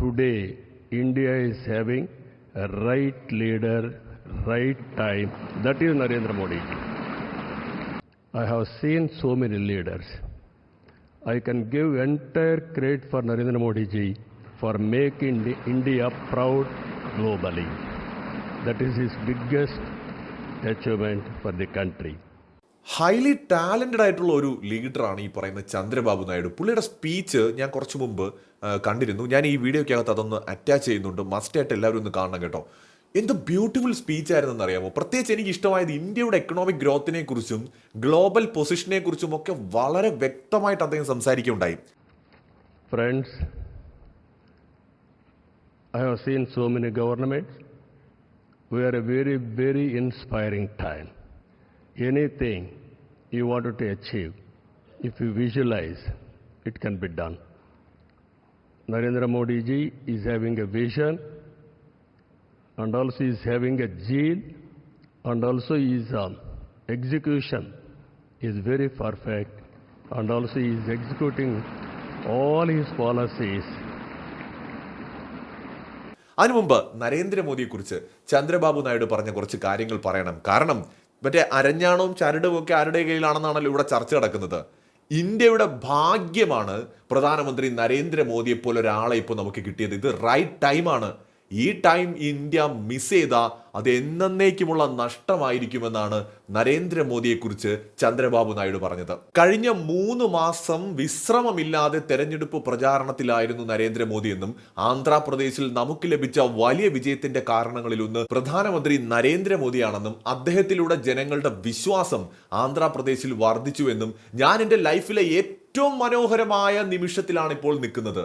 today India is having a right leader, right time. That is Narendra Modi. I have seen so many leaders. I can give entire credit for Narendra Modi ji for making India proud globally. That is his biggest achievement for the country. Highly talented ആയിട്ടുള്ള ഒരു ലീഡറാണ് ഈ പറയുന്ന ചന്ദ്രബാബു നായിഡു. പുള്ളിയുടെ speech ഞാൻ കുറച്ച് മുമ്പ് കണ്ടിരുന്നു. ഞാൻ ഈ വീഡിയോയ്ക്കകത്ത് അതൊന്ന് അറ്റാച്ച് ചെയ്യുന്നുണ്ട്. മസ്റ്റ് ആയിട്ട് എല്ലാവരും ഒന്ന് കാണണം കേട്ടോ. എന്ത് ബ്യൂട്ടിഫുൾ സ്പീച്ച് ആയിരുന്നെന്ന് അറിയാമോ? പ്രത്യേകിച്ച് എനിക്ക് ഇഷ്ടമായത് ഇന്ത്യയുടെ എക്കണോമിക് ഗ്രോത്തിനെ കുറിച്ചും ഗ്ലോബൽ പൊസിഷനെ കുറിച്ചും ഒക്കെ വളരെ വ്യക്തമായിട്ട് അദ്ദേഹം സംസാരിക്കുകയുണ്ടായി. Friends I have seen so many government we are a very very inspiring time. Anything you wanted to achieve, if you visualize, it can be done. Narendra Modi ji is having a vision and also is having a zeal and also his um, execution is very perfect and also he is executing all his policies അതിനു മുമ്പ് നരേന്ദ്രമോദിയെക്കുറിച്ച് ചന്ദ്രബാബു നായിഡു പറഞ്ഞ കുറച്ച് കാര്യങ്ങൾ പറയണം കാരണം മറ്റേ അരഞ്ഞാണവും ചരടും ഒക്കെ ആരുടെ കയ്യിലാണെന്നാണല്ലോ ഇവിടെ ചർച്ച നടക്കുന്നത്. ഇന്ത്യയുടെ ഭാഗ്യമാണ് പ്രധാനമന്ത്രി നരേന്ദ്രമോദിയെ പോലെ ഒരാളെ ഇപ്പോൾ നമുക്ക് കിട്ടിയത്. ഇത് റൈറ്റ് ടൈമാണ് ഈ ടൈം ഇന്ത്യ മിസ് ചെയ്ത അത് എന്നേക്കുമുള്ള നഷ്ടമായിരിക്കുമെന്നാണ് നരേന്ദ്രമോദിയെക്കുറിച്ച് ചന്ദ്രബാബു നായിഡു പറഞ്ഞത്. കഴിഞ്ഞ മൂന്ന് മാസം വിശ്രമമില്ലാതെ തെരഞ്ഞെടുപ്പ് പ്രചാരണത്തിലായിരുന്നു നരേന്ദ്രമോദി എന്നും ആന്ധ്രാപ്രദേശിൽ നമുക്ക് ലഭിച്ച വലിയ വിജയത്തിന്റെ കാരണങ്ങളിലൊന്ന് പ്രധാനമന്ത്രി നരേന്ദ്രമോദിയാണെന്നും അദ്ദേഹത്തിലൂടെ ജനങ്ങളുടെ വിശ്വാസം ആന്ധ്രാപ്രദേശിൽ വർദ്ധിച്ചുവെന്നും ഞാൻ എന്റെ ലൈഫിലെ ഏറ്റവും മനോഹരമായ നിമിഷത്തിലാണ് ഇപ്പോൾ നിൽക്കുന്നത്.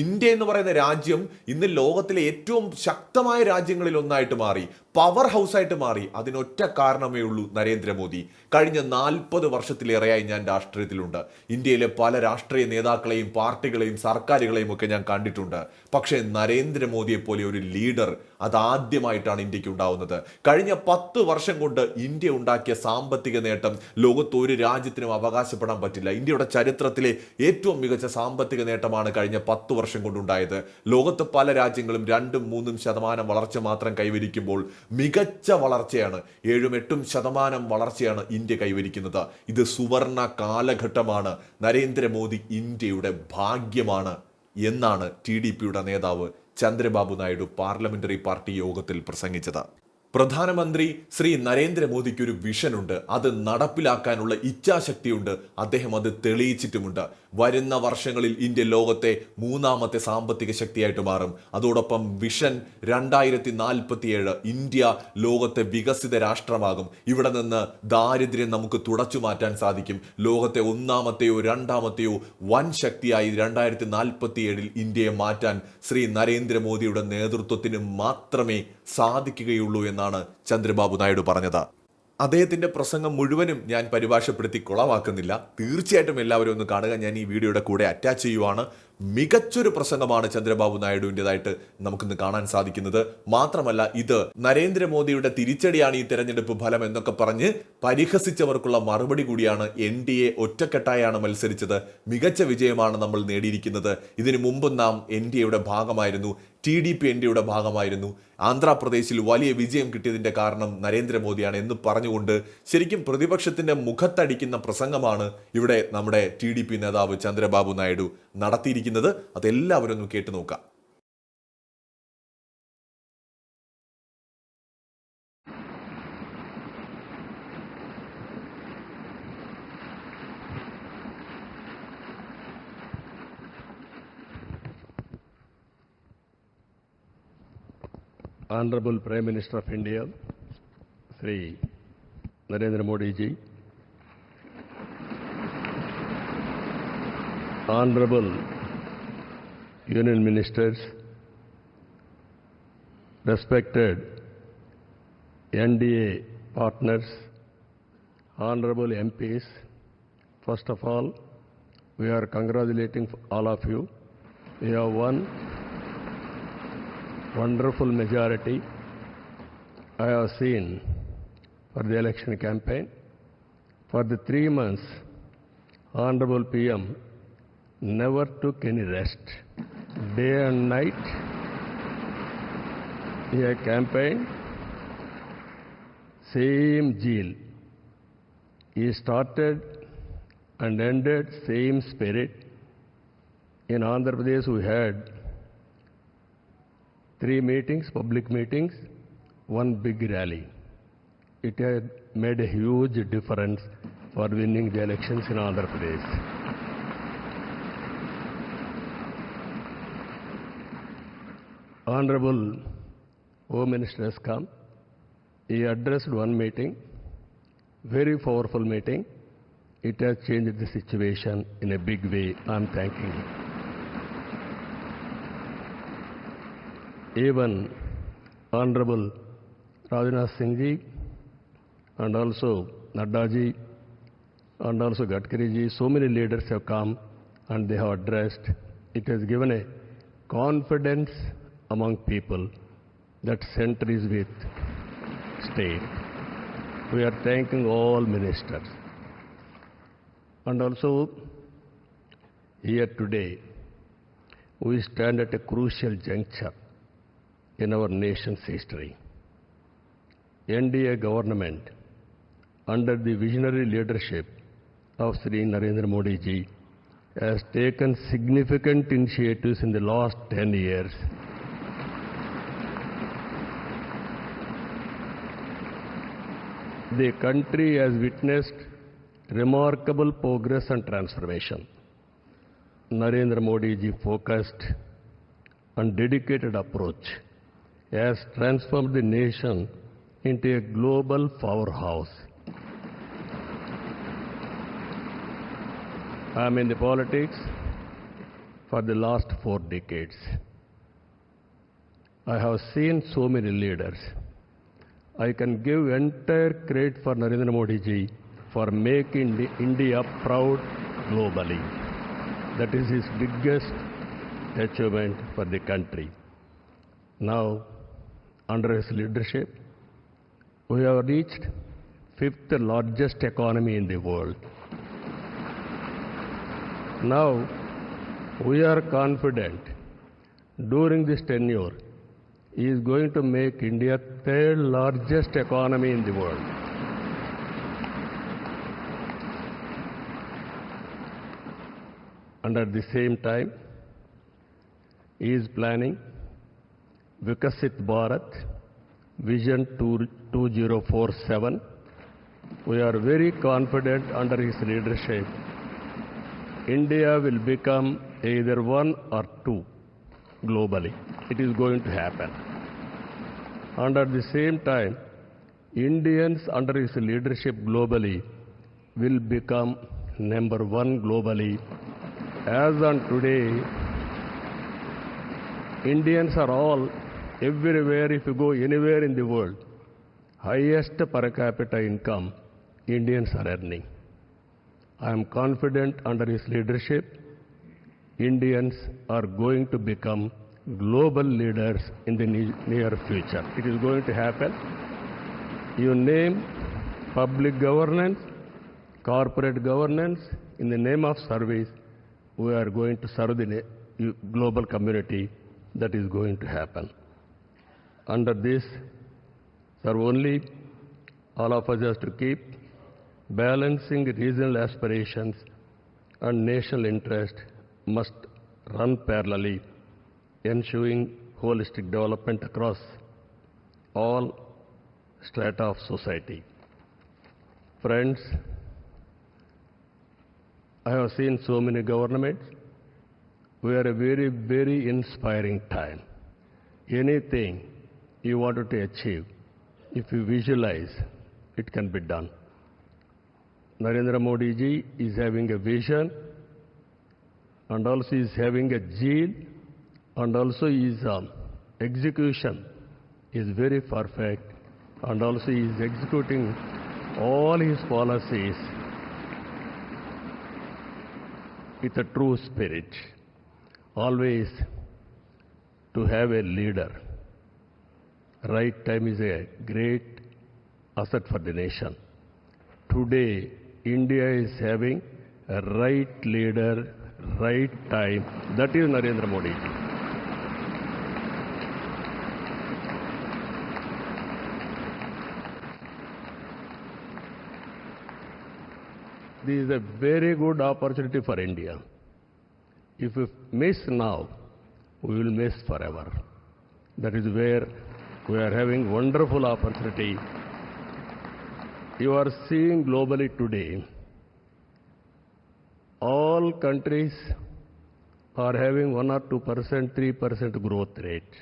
ഇന്ത്യ എന്ന് പറയുന്ന രാജ്യം ഇന്ന് ലോകത്തിലെ ഏറ്റവും ശക്തമായ രാജ്യങ്ങളിൽ ഒന്നായിട്ട് മാറി. പവർ ഹൗസ് ആയിട്ട് മാറി. അതിനൊറ്റ കാരണമേ ഉള്ളൂ നരേന്ദ്രമോദി. കഴിഞ്ഞ നാൽപ്പത് വർഷത്തിലേറെയായി ഞാൻ രാഷ്ട്രീയത്തിലുണ്ട്. ഇന്ത്യയിലെ പല രാഷ്ട്രീയ നേതാക്കളെയും പാർട്ടികളെയും സർക്കാരുകളെയും ഒക്കെ ഞാൻ കണ്ടിട്ടുണ്ട്. പക്ഷേ നരേന്ദ്രമോദിയെ പോലെ ഒരു ലീഡർ അതാദ്യമായിട്ടാണ് ഇന്ത്യയ്ക്ക് ഉണ്ടാവുന്നത്. കഴിഞ്ഞ പത്ത് വർഷം കൊണ്ട് ഇന്ത്യ ഉണ്ടാക്കിയ സാമ്പത്തിക നേട്ടം ലോകത്ത് ഒരു രാജ്യത്തിനും അവകാശപ്പെടാൻ പറ്റില്ല. ഇന്ത്യയുടെ ചരിത്രത്തിലെ ഏറ്റവും മികച്ച സാമ്പത്തിക നേട്ടമാണ് കഴിഞ്ഞ പത്ത് വർഷം കൊണ്ടുണ്ടായത്. ലോകത്ത് പല രാജ്യങ്ങളും രണ്ടും മൂന്നും ശതമാനം വളർച്ച മാത്രം കൈവരിക്കുമ്പോൾ മികച്ച വളർച്ചയാണ്. ഏഴും എട്ടും ശതമാനം വളർച്ചയാണ് ഇന്ത്യ കൈവരിക്കുന്നത്. ഇത് സുവർണ കാലഘട്ടമാണ്. നരേന്ദ്രമോദി ഇന്ത്യയുടെ ഭാഗ്യമാണ് എന്നാണ് ടി ഡി പിയുടെ നേതാവ് ചന്ദ്രബാബു നായിഡു പാർലമെന്ററി പാർട്ടി യോഗത്തിൽ പ്രസംഗിച്ചത്. പ്രധാനമന്ത്രി ശ്രീ നരേന്ദ്രമോദിക്ക് ഒരു വിഷനുണ്ട്. അത് നടപ്പിലാക്കാനുള്ള ഇച്ഛാശക്തിയുണ്ട്. അദ്ദേഹം അത് തെളിയിച്ചിട്ടുമുണ്ട്. വരുന്ന വർഷങ്ങളിൽ ഇന്ത്യ ലോകത്തെ മൂന്നാമത്തെ സാമ്പത്തിക ശക്തിയായിട്ട് മാറും. അതോടൊപ്പം വിഷൻ രണ്ടായിരത്തി നാൽപ്പത്തിയേഴ് ഇന്ത്യ ലോകത്തെ വികസിത രാഷ്ട്രമാകും. ഇവിടെ നിന്ന് ദാരിദ്ര്യം നമുക്ക് തുടച്ചു മാറ്റാൻ സാധിക്കും. ലോകത്തെ ഒന്നാമത്തെയോ രണ്ടാമത്തെയോ വൻ ശക്തിയായി രണ്ടായിരത്തി നാൽപ്പത്തിയേഴിൽ ഇന്ത്യയെ മാറ്റാൻ ശ്രീ നരേന്ദ്രമോദിയുടെ നേതൃത്വത്തിന് മാത്രമേ സാധിക്കുകയുള്ളൂ എന്നാണ് ചന്ദ്രബാബു നായിഡു പറഞ്ഞത്. അദ്ദേഹത്തിന്റെ പ്രസംഗം മുഴുവനും ഞാൻ പരിഭാഷപ്പെടുത്തി കുളമാക്കുന്നില്ല തീർച്ചയായിട്ടും എല്ലാവരും ഒന്ന് കാണുക. ഞാൻ ഈ വീഡിയോയുടെ കൂടെ അറ്റാച്ച് ചെയ്യുവാണ്. മികച്ചൊരു പ്രസംഗമാണ് ചന്ദ്രബാബു നായിഡുവിന്റെതായിട്ട് നമുക്കിന്ന് കാണാൻ സാധിക്കുന്നത്. മാത്രമല്ല ഇത് നരേന്ദ്രമോദിയുടെ തിരിച്ചടിയാണ് ഈ തെരഞ്ഞെടുപ്പ് ഫലം എന്നൊക്കെ പറഞ്ഞ് പരിഹസിച്ചവർക്കുള്ള മറുപടി കൂടിയാണ് എൻ ഡി എ ഒറ്റക്കെട്ടായാണ് മത്സരിച്ചത്. മികച്ച വിജയമാണ് നമ്മൾ നേടിയിരിക്കുന്നത്. ഇതിനു മുമ്പ് നാം എൻ ഡി എയുടെ ഭാഗമായിരുന്നു. ടി ഡി പി എൻ ഡിയുടെ ഭാഗമായിരുന്നു. ആന്ധ്രാപ്രദേശിൽ വലിയ വിജയം കിട്ടിയതിന്റെ കാരണം നരേന്ദ്രമോദിയാണ് എന്ന് പറഞ്ഞുകൊണ്ട് ശരിക്കും പ്രതിപക്ഷത്തിന്റെ മുഖത്തടിക്കുന്ന പ്രസംഗമാണ് ഇവിടെ നമ്മുടെ ടി നേതാവ് ചന്ദ്രബാബു നായിഡു നടത്തിയിരിക്കുന്നത്. അതെല്ലാവരും ഒന്ന് കേട്ടു നോക്കാം Honorable Prime Minister of India, Sri Narendra Modi ji, Honorable Union Ministers, respected NDA partners, Honorable MPs, first of all, we are congratulating all of you. You have won wonderful majority I have seen for the election campaign. For the three months, Honorable PM never took any rest. day and night. He campaigned same zeal. He started and ended same spirit. In Andhra Pradesh, we had three meetings, public meetings, one big rally. It had made a huge difference for winning the elections in Andhra Pradesh. Honorable Home Minister has come. He addressed one meeting, very powerful meeting. It has changed the situation in a big way. I'm thanking him. Even Honorable Rajnath Singh ji and also Nadda ji and also Gadkari ji, so many leaders have come and they have addressed. It has given a confidence among people that center is with state. We are thanking all ministers. And also, here today, we stand at a crucial juncture in our nation's history. NDA government, under the visionary leadership of Sri Narendra Modi ji, has taken significant initiatives in the last 10 years the country has witnessed remarkable progress and transformation. Narendra Modi ji focused and dedicated approach has transformed the nation into a global powerhouse. I am in the politics for the last four decades. I have seen so many leaders. I can give entire credit for Narendra Modi ji for making India proud globally. That is his biggest achievement for the country. Now, under his leadership, we have reached fifth largest economy in the world. Now, we are confident during this tenure, he is going to make India third largest economy in the world. And at the same time, he is planning Vikasit Bharat Vision 2047. We are very confident under his leadership, India will become either one or two globally. It is going to happen. And at the same time, Indians under his leadership globally will become number one globally. As on today, Indians are all everywhere, if you go anywhere in the world, highest per capita income Indians are earning. I am confident under his leadership, Indians are going to become global leaders in the near future. It is going to happen. You name public governance, corporate governance, in the name of service, we are going to serve the global community. That is going to happen. Under this, sir, only all of us has to keep balancing regional aspirations and national interest must run parallelly, ensuring holistic development across all strata of society. Friends, I have seen so many governments. We are a very, very inspiring time. Anything you wanted to achieve, if you visualize, it can be done. Narendra Modi ji is having a vision and also is having a zeal and also his um, execution is very perfect and also he is executing all his policies with a true spirit. Always to have a leader right time is a great asset for the nation. Today, India is having a right leader, right time. That is Narendra Modi. This is a very good opportunity for India. If we miss now, we will miss forever. That is where we are having wonderful opportunity. You are seeing globally today, all countries are having 1 or 2 percent, 3 percent growth rate.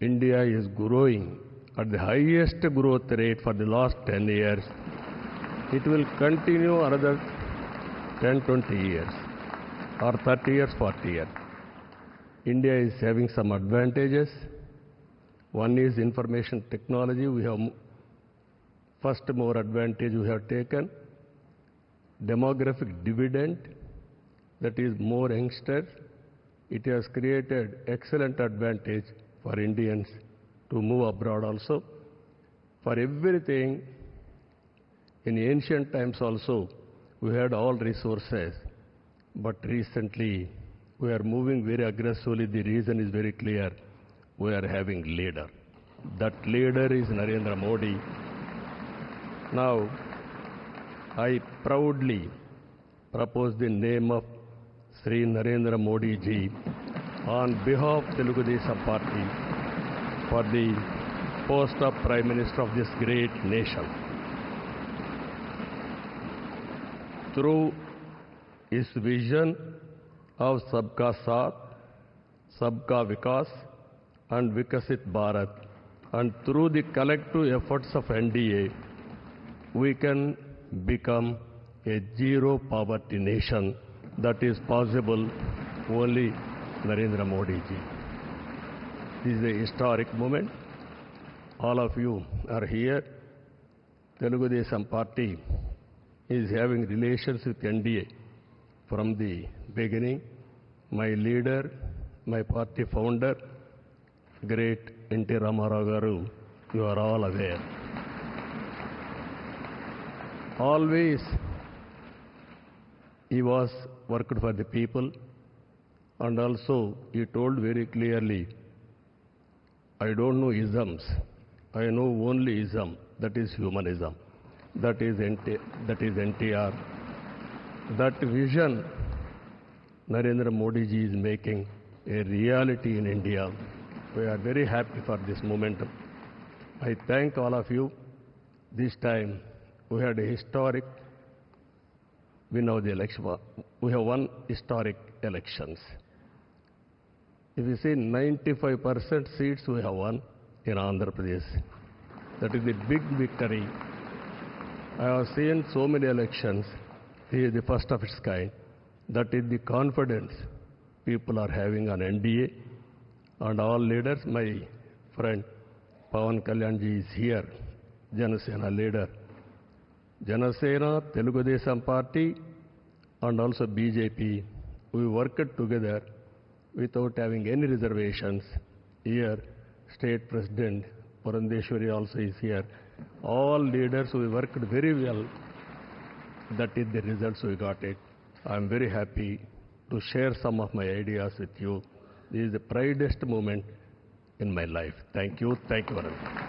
India is growing at the highest growth rate for the last 10 years. It will continue another 10, 20 years or 30 years, 40 years. India is having some advantages. One is information technology. We have first more advantage we have taken. Demographic dividend, that is more youngsters. It has created excellent advantage for Indians to move abroad also. For everything, in ancient times also, we had all resources, but recently we are moving very aggressively. The reason is very clear. We are having leader. That leader is Narendra Modi. Now, I proudly propose the name of Sri Narendra Modi ji on behalf of Telugu Desam Party for the post of Prime Minister of this great nation. Through his vision of Sabka Saath, Sabka Vikas and Vikasit Bharat and through the collective efforts of NDA, we can become a zero poverty nation that is possible only Narendra Modi ji. This is a historic moment. All of you are here. Telugu Desam Party is having relations with NDA from the beginning. My leader, my party founder, great. Ramarao Garu, you are all aware. Always he was worked for the people and also he told very clearly, I don't know isms, I know only ism, that is humanism, that is, NT, that is NTR. That vision Narendra Modi ji is making a reality in India. We are very happy for this momentum. I thank all of you. This time we had a historic, we know the election, we have won historic elections. If you see 95% seats we have won in Andhra Pradesh. That is the big victory. I have seen so many elections. This is the first of its kind. That is the confidence people are having on NDA and all leaders. My friend Pawan Kalyanji is here, Janasena leader. Janasena, Telugu Desam Party and also BJP, we worked together without having any reservations. Here, State President Purandeshwari also is here. All leaders, we worked very well. That is the results we got it. I am very happy to share some of my ideas with you. This is the proudest moment in my life. Thank you. Thank you very much.